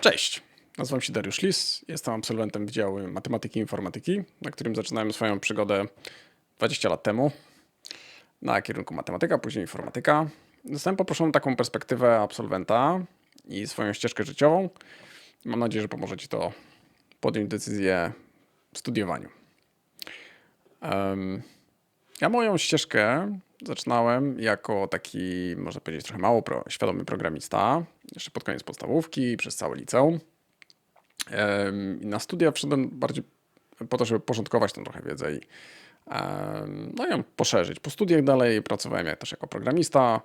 Cześć, nazywam się Dariusz Lis, jestem absolwentem Wydziału Matematyki i Informatyki, na którym zaczynałem swoją przygodę 20 lat temu na kierunku matematyka, później informatyka. Zostałem poproszony o taką perspektywę absolwenta i swoją ścieżkę życiową. Mam nadzieję, że pomoże Ci to podjąć decyzję w studiowaniu. Em, Ja moją ścieżkę zaczynałem jako taki, można powiedzieć, trochę mało pro, świadomy programista, jeszcze pod koniec podstawówki, przez całe liceum. Na studia wszedłem bardziej po to, żeby porządkować tą trochę wiedzę i no, ją poszerzyć. Po studiach dalej pracowałem ja też jako programista,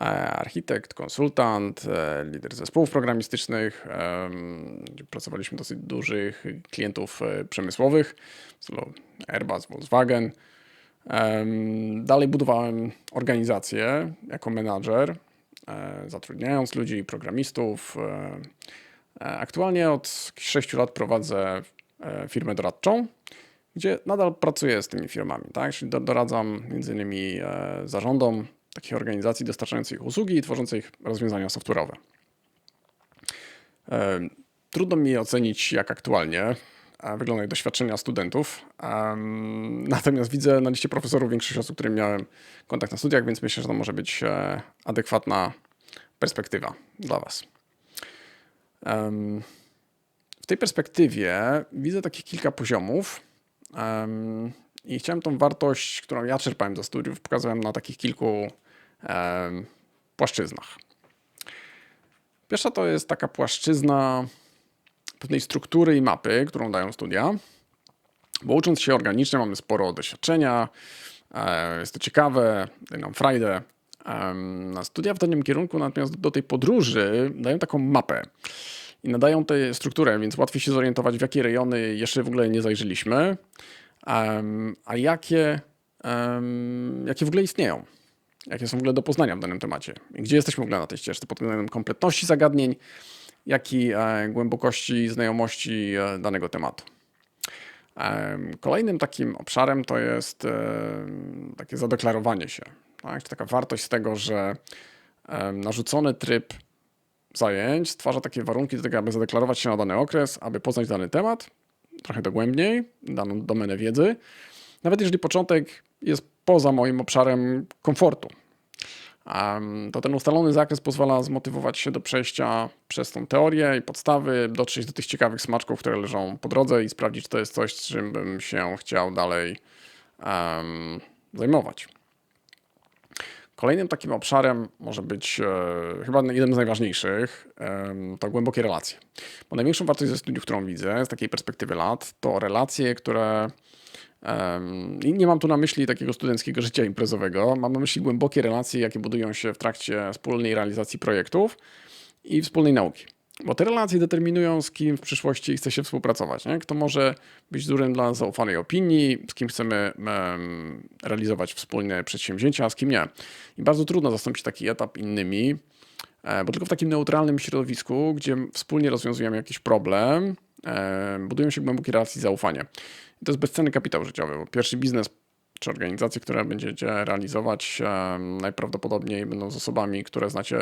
e, architekt, konsultant, e, lider zespołów programistycznych. Pracowaliśmy dosyć dużych klientów e, przemysłowych, Airbus, Volkswagen. Dalej budowałem organizację jako menadżer, e, zatrudniając ludzi, programistów. e, e, Aktualnie od 6 lat prowadzę firmę doradczą, gdzie nadal pracuję z tymi firmami. Tak? Czyli do- doradzam między innymi zarządom takich organizacji dostarczających usługi i tworzących rozwiązania software'owe. Trudno mi ocenić, jak aktualnie e, wyglądają doświadczenia studentów. Natomiast widzę na liście profesorów większość osób, z którymi miałem kontakt na studiach, więc myślę, że to może być e, adekwatna perspektywa dla Was. W tej perspektywie widzę takich kilka poziomów i chciałem tą wartość, którą ja czerpałem ze studiów, pokazałem na takich kilku płaszczyznach. Pierwsza to jest taka płaszczyzna pewnej struktury i mapy, którą dają studia. Bo ucząc się organicznie mamy sporo doświadczenia, e, jest to ciekawe, daje nam frajdę. Na studia w danym kierunku natomiast do tej podróży dają taką mapę i nadają tę strukturę, więc łatwiej się zorientować, w jakie rejony jeszcze w ogóle nie zajrzeliśmy, a jakie, jakie w ogóle istnieją. Jakie są w ogóle do poznania w danym temacie. Gdzie jesteśmy w ogóle na tej ścieżce pod względem kompletności zagadnień, jak i e, głębokości znajomości e, danego tematu. Em, Kolejnym takim obszarem to jest takie zadeklarowanie się. Tak? Taka wartość z tego, że narzucony tryb zajęć stwarza takie warunki do tego, aby zadeklarować się na dany okres, aby poznać dany temat trochę dogłębniej, daną domenę wiedzy, nawet jeżeli początek jest poza moim obszarem komfortu. To ten ustalony zakres pozwala zmotywować się do przejścia przez tą teorię i podstawy, dotrzeć do tych ciekawych smaczków, które leżą po drodze i sprawdzić, czy to jest coś, czym bym się chciał dalej em, zajmować. Kolejnym takim obszarem może być e, chyba jeden z najważniejszych, em, to głębokie relacje. Bo największą wartość ze studiów, którą widzę z takiej perspektywy lat, to relacje, które I nie mam tu na myśli takiego studenckiego życia imprezowego, mam na myśli głębokie relacje, jakie budują się w trakcie wspólnej realizacji projektów i wspólnej nauki. Bo te relacje determinują, z kim w przyszłości chce się współpracować. Nie? Kto może być źródłem dla zaufanej opinii, z kim chcemy em, realizować wspólne przedsięwzięcia, a z kim nie. I bardzo trudno zastąpić taki etap innymi, e, bo tylko w takim neutralnym środowisku, gdzie wspólnie rozwiązujemy jakiś problem, budują się głębokie relacje i zaufanie. To jest bezcenny kapitał życiowy, bo pierwszy biznes czy organizacje, które będziecie realizować, em, najprawdopodobniej będą z osobami, które znacie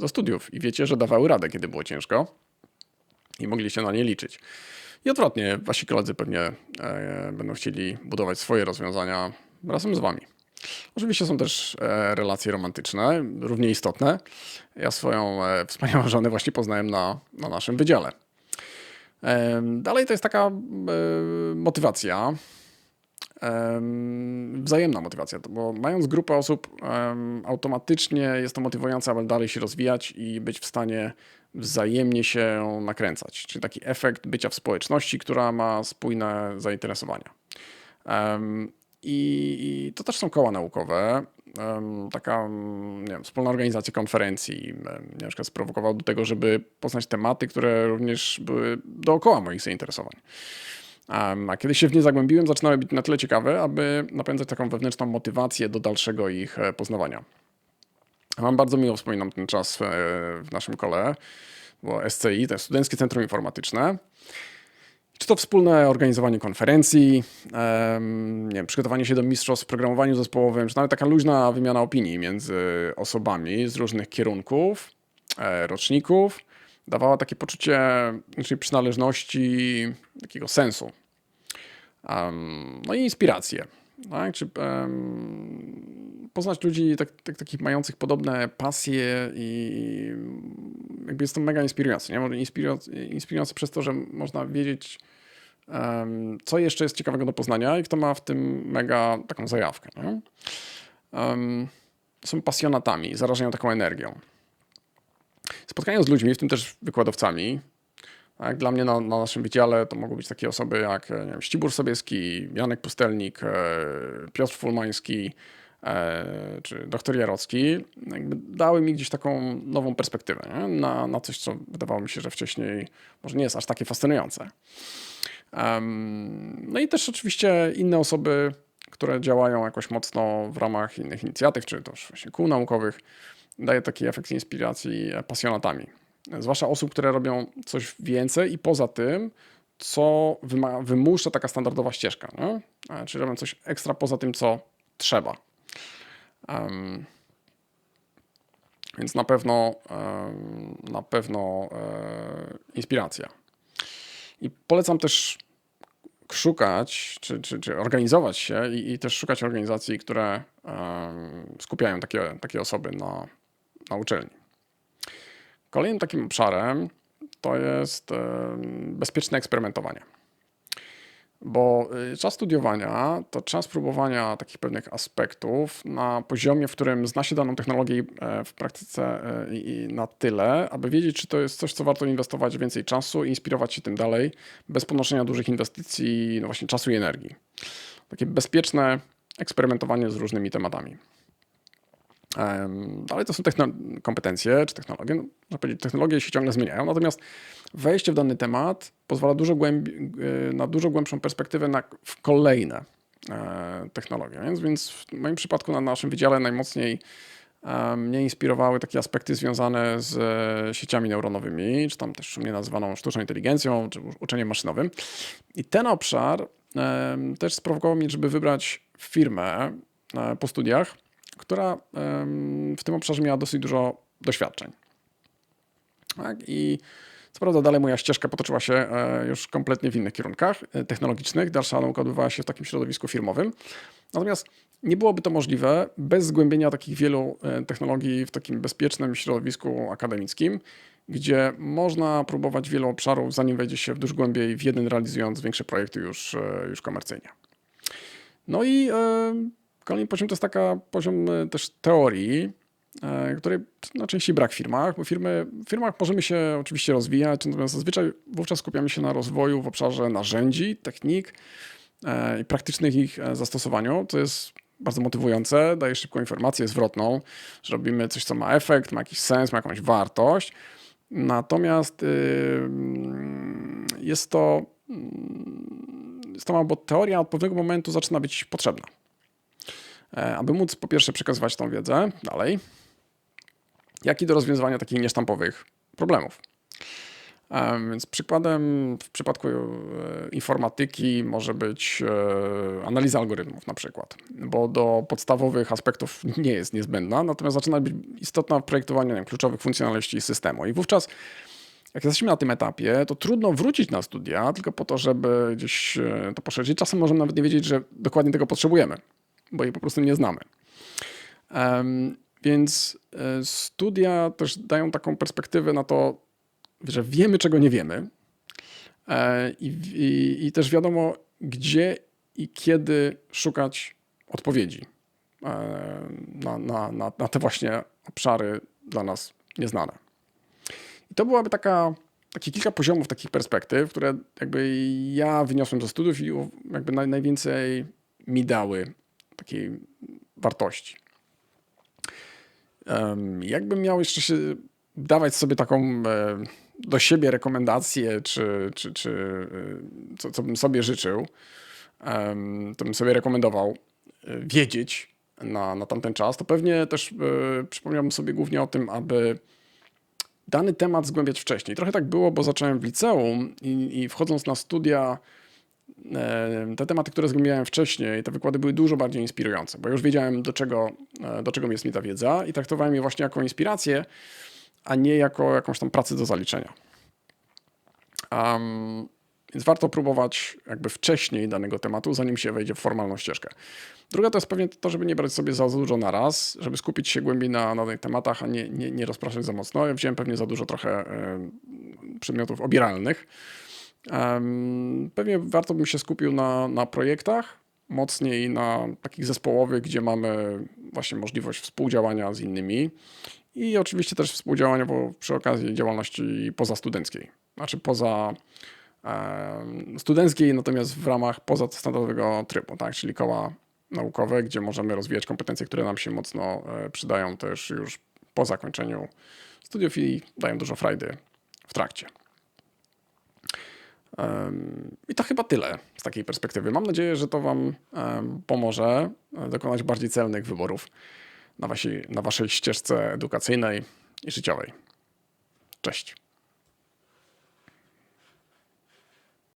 ze studiów i wiecie, że dawały radę, kiedy było ciężko i mogliście na nie liczyć. I odwrotnie, wasi koledzy pewnie e, będą chcieli budować swoje rozwiązania razem z wami. Oczywiście są też e, relacje romantyczne, równie istotne. Ja swoją e, wspaniałą żonę właśnie poznałem na, na naszym wydziale. Dalej to jest taka e, motywacja, em, wzajemna motywacja, bo mając grupę osób, automatycznie jest to motywujące, aby dalej się rozwijać i być w stanie wzajemnie się nakręcać. Czyli taki efekt bycia w społeczności, która ma spójne zainteresowania. I to też są koła naukowe. Taka nie wiem, wspólna organizacja konferencji na przykład sprowokował do tego, żeby poznać tematy, które również były dookoła moich zainteresowań. A kiedy się w nie zagłębiłem, zaczynały być na tyle ciekawe, aby napędzać taką wewnętrzną motywację do dalszego ich e, poznawania. Mam bardzo miło wspominam ten czas e, w naszym kole, bo SCI to jest Studenckie Centrum Informatyczne. Czy to wspólne organizowanie konferencji, nie wiem, przygotowanie się do mistrzostw w programowaniu zespołowym, czy nawet taka luźna wymiana opinii między osobami z różnych kierunków, e, roczników, dawała takie poczucie naszej przynależności, takiego sensu. No i inspirację. Tak? Czy, um, poznać ludzi tak, tak, takich mających podobne pasje i jakby jest to mega inspirujące. Nie? Może inspirujące, inspirujące przez to, że można wiedzieć, um, co jeszcze jest ciekawego do poznania i kto ma w tym mega taką zajawkę. Nie? są pasjonatami, zarażają taką energią. Spotkania z ludźmi, w tym też wykładowcami, dla mnie na, na, naszym wydziale to mogą być takie osoby jak nie wiem, Ścibur Sobieski, Janek Pustelnik, e, Piotr Fulmański e, czy doktor Jarocki. Dały mi gdzieś taką nową perspektywę nie? Na, na coś, co wydawało mi się, że wcześniej może nie jest aż takie fascynujące. No i też oczywiście inne osoby, które działają jakoś mocno w ramach innych inicjatyw, czy też właśnie kół naukowych, daje taki efekt inspiracji pasjonatami. Zwłaszcza osób, które robią coś więcej i poza tym, co wymusza taka standardowa ścieżka. Nie? Czyli robią coś ekstra poza tym, co trzeba. Um, więc na pewno, na pewno um, inspiracja. I polecam też szukać, czy, czy, czy organizować się i, i, też szukać organizacji, które skupiają takie, takie osoby na, na uczelni. Kolejnym takim obszarem to jest bezpieczne eksperymentowanie. Bo y, czas studiowania to czas próbowania takich pewnych aspektów na poziomie, w którym zna się daną technologię e, w praktyce e, i na tyle, aby wiedzieć, czy to jest coś, co warto inwestować więcej czasu i inspirować się tym dalej, bez ponoszenia dużych inwestycji, no właśnie czasu i energii. Takie bezpieczne eksperymentowanie z różnymi tematami. Ale to są kompetencje czy technologie. No, technologie się ciągle zmieniają, natomiast wejście w dany temat pozwala dużo głębi, e, na dużo głębszą perspektywę na, w kolejne e, technologie. Więc, więc w moim przypadku na naszym wydziale najmocniej e, mnie inspirowały takie aspekty związane z sieciami neuronowymi, czy tam też mnie nazywaną sztuczną inteligencją, czy uczeniem maszynowym. I ten obszar też sprowokował mnie, żeby wybrać firmę po studiach, która w tym obszarze miała dosyć dużo doświadczeń. Tak? I co prawda dalej moja ścieżka potoczyła się e, już kompletnie w innych kierunkach e, technologicznych. Dalsza nauka odbywała się w takim środowisku firmowym. Natomiast nie byłoby to możliwe bez zgłębienia takich wielu e, technologii w takim bezpiecznym środowisku akademickim, gdzie można próbować wielu obszarów, zanim wejdzie się w dużo głębiej w jeden, realizując większe projekty już, już komercyjnie. No i Kolejny poziom to jest taka poziom e, też teorii, e, której najczęściej brak w firmach, bo firmy, w firmach możemy się oczywiście rozwijać, natomiast zazwyczaj wówczas skupiamy się na rozwoju w obszarze narzędzi, technik e, i praktycznych ich zastosowaniu, co jest bardzo motywujące, daje szybką informację zwrotną, że robimy coś, co ma efekt, ma jakiś sens, ma jakąś wartość. Natomiast jest to, jest to bo teoria od pewnego momentu zaczyna być potrzebna. E, aby móc po pierwsze przekazywać tą wiedzę dalej, jak i do rozwiązywania takich niesztampowych problemów. E, więc przykładem w przypadku e, informatyki może być analiza algorytmów na przykład, bo do podstawowych aspektów nie jest niezbędna, natomiast zaczyna być istotna w projektowaniu wiem, kluczowych funkcjonalności systemu. I wówczas jak jesteśmy na tym etapie, to trudno wrócić na studia tylko po to, żeby gdzieś to poszerzyć. Czasem możemy nawet nie wiedzieć, że dokładnie tego potrzebujemy bo jej po prostu nie znamy. Więc e, studia też dają taką perspektywę na to, że wiemy, czego nie wiemy. E, I, i, i też wiadomo, gdzie i kiedy szukać odpowiedzi e, na, na, na, na te właśnie obszary dla nas nieznane. I to byłaby taka, takie kilka poziomów takich perspektyw, które jakby ja wyniosłem ze studiów i jakby naj, najwięcej mi dały takiej wartości. Jakbym miał jeszcze się dawać sobie taką e, do siebie rekomendację, czy, czy, czy e, co, co bym sobie życzył, to bym sobie rekomendował e, wiedzieć na, na tamten czas, to pewnie też przypomniałbym sobie głównie o tym, aby dany temat zgłębiać wcześniej. Trochę tak było, bo zacząłem w liceum i, i wchodząc na studia te tematy, które zgłębiałem wcześniej, te wykłady były dużo bardziej inspirujące, bo już wiedziałem, do czego, e, do czego jest mi ta wiedza i traktowałem je właśnie jako inspirację, a nie jako jakąś tam pracę do zaliczenia. Um, więc warto próbować jakby wcześniej danego tematu, zanim się wejdzie w formalną ścieżkę. Druga to jest pewnie to, żeby nie brać sobie za dużo na raz, żeby skupić się głębiej na, na tematach, a nie, nie, nie rozpraszać za mocno. Ja wziąłem pewnie za dużo trochę e, przedmiotów obieralnych. Pewnie warto bym się skupił na, na projektach, mocniej na takich zespołowych, gdzie mamy właśnie możliwość współdziałania z innymi i oczywiście też współdziałania przy okazji działalności pozastudenckiej, znaczy poza studenckiej, natomiast w ramach pozastandardowego trybu, tak, czyli koła naukowe, gdzie możemy rozwijać kompetencje, które nam się mocno e, przydają też już po zakończeniu studiów i dają dużo frajdy w trakcie. I to chyba tyle z takiej perspektywy. Mam nadzieję, że to Wam pomoże e, dokonać bardziej celnych wyborów na wasi, na Waszej ścieżce edukacyjnej i życiowej. Cześć.